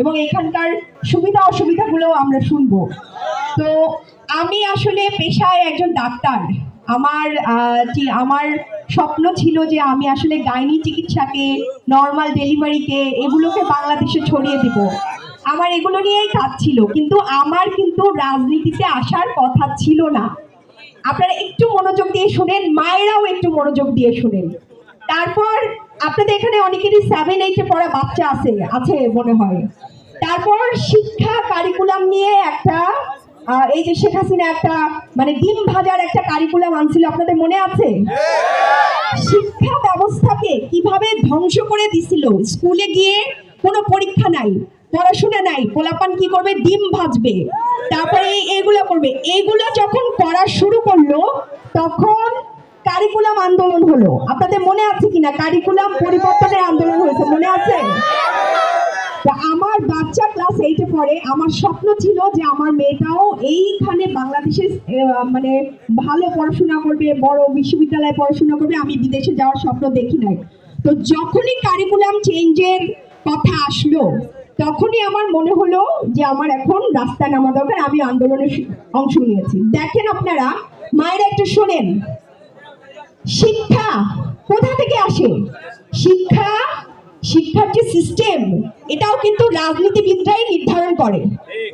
এবং এখানকার সুবিধা অসুবিধাগুলো আমরা শুনব। তো আমি আসলে পেশায় একজন ডাক্তার। আমার আমার স্বপ্ন ছিল যে আমি আসলে গাইনি চিকিৎসাকে নর্মাল ডেলিভারিকে এগুলোকে বাংলাদেশে ছড়িয়ে দেব। আমার এগুলো নিয়েই কাজ ছিল, কিন্তু আমার কিন্তু রাজনীতিতে আসার কথা ছিল না। আপনারা একটু মনোযোগ দিয়ে শুনেন, মায়েরাও একটু মনোযোগ দিয়ে শুনেন। তারপর আপনাদের এখানে অনেকেরই সেভেন এইটে পড়া বাচ্চা আছে আছে মনে হয়। তারপর শিক্ষা কারিকুলাম নিয়ে একটা এই যে শেখ হাসিনা একটা মানে ডিম ভাজার একটা কারিকুলাম আনছিল, আপনাদের মনে আছে? শিক্ষা ব্যবস্থাকে কীভাবে ধ্বংস করে দিছিল? স্কুলে গিয়ে কোনো পরীক্ষা নাই, পড়াশোনা নাই, পোলাপান কি করবে? ডিম ভাজবে। তারপরে এগুলো করবে। এগুলো যখন করা শুরু করল, তখন কারিকুলাম আন্দোলন হলো। আপনাদের মনে আছে কিনা? কারিকুলাম পরিবর্তনের আন্দোলন হয়েছে, মনে আছে? এইটে পড়ে আমার স্বপ্ন ছিল যে আমার মেয়েটাও এইখানে বাংলাদেশে মানে ভালো পড়াশোনা করবে, বড় বিশ্ববিদ্যালয়ে পড়াশোনা করবে, আমি বিদেশে যাওয়ার স্বপ্ন দেখি নাই। তো যখনই কারিকুলাম চেঞ্জের কথা আসলো, তখনই আমার মনে হলো যে আমার এখন রাস্তায় নামা দরকার, আমি আন্দোলনে অংশ নিয়েছি। দেখেন আপনারা, মায়েরা একটু শোনেন, শিক্ষা কোথা থেকে আসে? শিক্ষা শিক্ষার যে সিস্টেম এটাও কিন্তু রাজনীতিবিদরাই নির্ধারণ করে।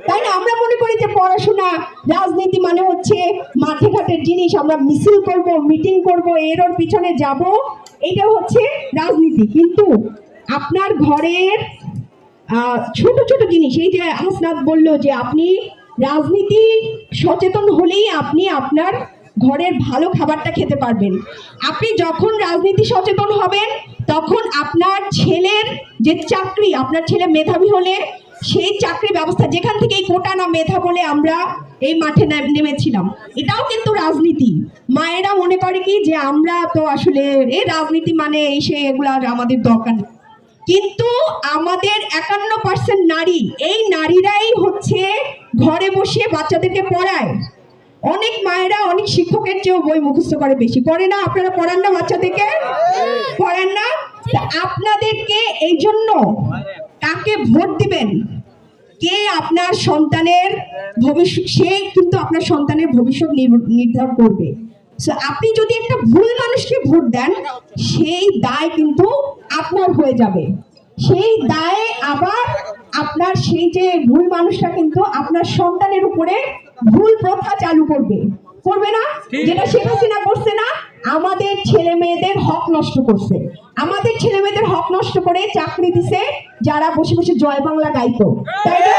তাই না? আমরা মনে করি যে পড়াশোনা রাজনীতি মানে হচ্ছে মাঠে ঘাটের জিনিস, আমরা মিছিল করব মিটিং করব, এর ওর পিছনে যাব এটা হচ্ছে রাজনীতি। কিন্তু আপনার ঘরের ছোট ছোট জিনিস, এই যে হাসনাত বলল যে আপনি রাজনীতি সচেতন হলেই আপনি আপনার ঘরের ভালো খাবারটা খেতে পারবেন। আপনি যখন রাজনীতি সচেতন হবেন, তখন আপনার ছেলের যে চাকরি, আপনার ছেলে মেধাবী হলে সেই চাকরি ব্যবস্থা, যেখান থেকে এই কোটা না মেধা বলে আমরা এই মাঠে নেমেছিলাম। এটাও কিন্তু রাজনীতি। মায়েরা মনে করে কি যে আমরা তো আসলে এই রাজনীতি মানে এই সে এগুলো আমাদের দরকার কিন্তু আমাদের একান্ন পার্সেন্ট নারী, এই নারীরাই হচ্ছে ঘরে বসে বাচ্চাদেরকে পড়ায়। অনেক মায়েরা, অনেক শিক্ষকের চেয়েও বই মুখস্থ করে বেশি। করে না আপনারা? পড়ান না বাচ্চাদেরকে পড়ান না? আপনাদেরকে এই জন্য কাকে ভোট দিবেন? কে আপনার সন্তানের ভবিষ্যৎ, সে কিন্তু আপনার সন্তানের ভবিষ্যৎ নির- নির্ধারণ করবে। আপনি যদি একটা ভুল মানুষকে ভোট দেন, সেই দায় কিন্তু আপনার হয়ে যাবে। সেই দায়ে আবার আপনার সেই যে ভুল মানুষটা কিন্তু আপনার সন্তানের উপরে ভুল প্রথা চালু করবে। করবে না? যেটা শেখ হাসিনা করছে না আমাদের ছেলে মেয়েদের হক নষ্ট করছে। আমাদের ছেলে মেয়েদের হক নষ্ট করে চাকরি দিছে যারা বসে বসে জয় বাংলা গাইতো। তাই না?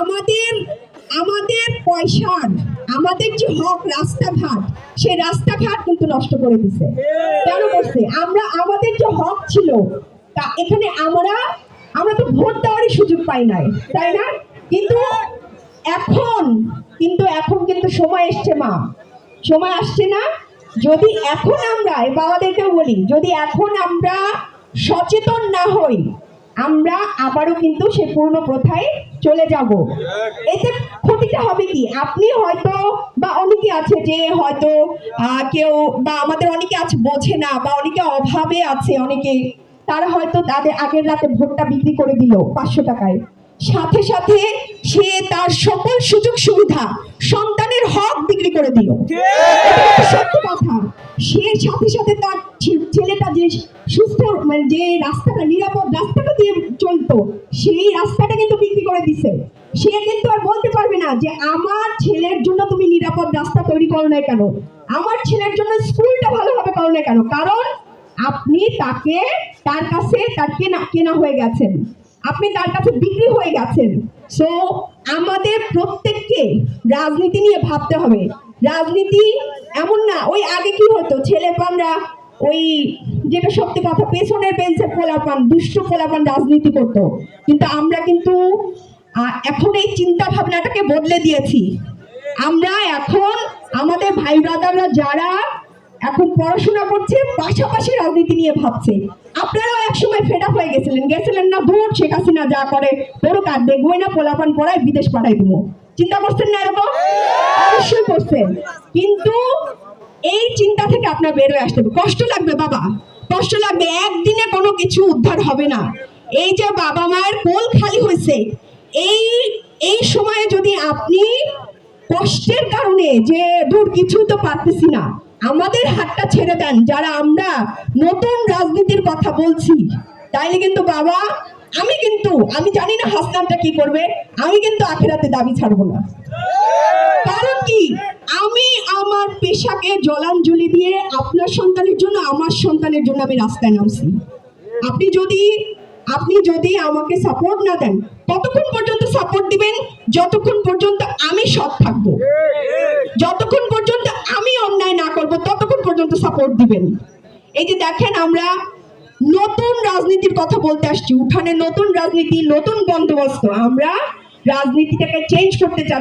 আমাদের আমাদের পয়সার আমাদের যে হক রাস্তাঘাট সেই রাস্তাঘাট কিন্তু নষ্ট করে দিছে। কেন করছে? আমরা আমাদের যে হক ছিল তা এখানে আমরা আমরা তো ভোট দেওয়ারই সুযোগ পাই নাই। তাই না? কিন্তু এখন, কিন্তু এখন কিন্তু সময় এসছে, মা। সময় আসছে না? যদি এখন আমরা বাবাদেরকেও বলি, যদি এখন আমরা সচেতন না হই, আমরা আবারও কিন্তু সে পূর্ণ প্রথায় চলে যাব। এতে ক্ষতিটা হবে কি? আপনি হয়তো বা অনেকে আছে যে হয়তো কেউ বা আমাদের অনেকে আছে, বোঝে না বা অনেকে অভাবে আছে অনেকে। তারা হয়তো তাদের আগের রাতে ভোটটা বিক্রি করে দিল পাঁচশো টাকায়। সাথে সাথে সে তার সকল সুযোগ সুবিধা সন্তানের হক বিক্রি করে দিল। সত্য কথা। সে সাথে সাথে তার ছেলেটা যে সুস্থ মানে যে রাস্তাটা নিরাপদ রাস্তাটা দিয়ে চলতো সেই রাস্তাটা কিন্তু বিক্রি করে দিছে। সে কিন্তু আর বলতে পারবে না যে আমার ছেলের জন্য তুমি নিরাপদ রাস্তা তৈরি করো না কেন? আমার ছেলের জন্য স্কুলটা ভালোভাবে করো না কেন? কারণ আপনি তাকে তার কাছে তার কেনা কেনা হয়ে গেছেন। আপনি তার কাছে বিক্রি হয়ে গেছেন। সো আমাদের প্রত্যেককে রাজনীতি নিয়ে ভাবতে হবে। রাজনীতি এমন না, ওই আগে কি হতো? ছেলে পানরা ওই যেটা সত্যি কথা, পেছনের বেঞ্চে পোলাপান দুষ্ট পোলাপান রাজনীতি করতো। কিন্তু আমরা কিন্তু এখন এই চিন্তা ভাবনাটাকে বদলে দিয়েছি। আমরা এখন আমাদের ভাই ব্রাদাররা যারা এখন পড়াশোনা করছে, পাশাপাশি রাজনীতি নিয়ে ভাবছে। আপনারাও একসময় ফেড হয়ে গেছিলেন। গেছিলেন না দূর শেখ হাসিনা যা করে পড়ুক আর দেখবোই না পোলাপান পড়ায় বিদেশ পাঠাই দেবো। চিন্তা করছেন না এরকম? অবশ্যই করছেন। কিন্তু এই চিন্তা থেকে আপনার বেরোয় আসতে হবে। কষ্ট লাগবে, বাবা। কষ্ট লাগবে। একদিনে কোনো কিছু উদ্ধার হবে না। এই যে বাবা মায়ের কোল খালি হয়েছে, এই এই সময়ে যদি আপনি কষ্টের কারণে যে দূর কিছু তো পারতেছি না আমাদের হাতটা ছেড়ে দেন, যারা আমরা নতুন রাজনীতির কথা বলছি। তাইলে কিন্তু বাবা, আমি কিন্তু, আমি জানি না হাসনামটা কি করবে, আমি কিন্তু আখেরাতে দাবি ছাড়বো না। কারণ কি? আমি আমার পেশাকে জলাঞ্জলি দিয়ে আপনার সন্তানের জন্য, আমার সন্তানের জন্য আমি রাস্তায় নামছি। আপনি যদি আপনি যদি আমাকে সাপোর্ট না দেন, ততক্ষণ পর্যন্ত সাপোর্ট দিবেন, যতক্ষণ পর্যন্ত আমি সৎ থাকব। যতক্ষণ পর্যন্ত আমি অন্যায় না করব, ততক্ষণ পর্যন্ত সাপোর্ট দিবেন। এই যে দেখেন আমরা নতুন রাজনীতির কথা বলতে আসছি উঠানে নতুন রাজনীতি, নতুন বন্দোবস্ত, আমরা রাজনীতিটাকে চেঞ্জ করতে চাচ্ছি।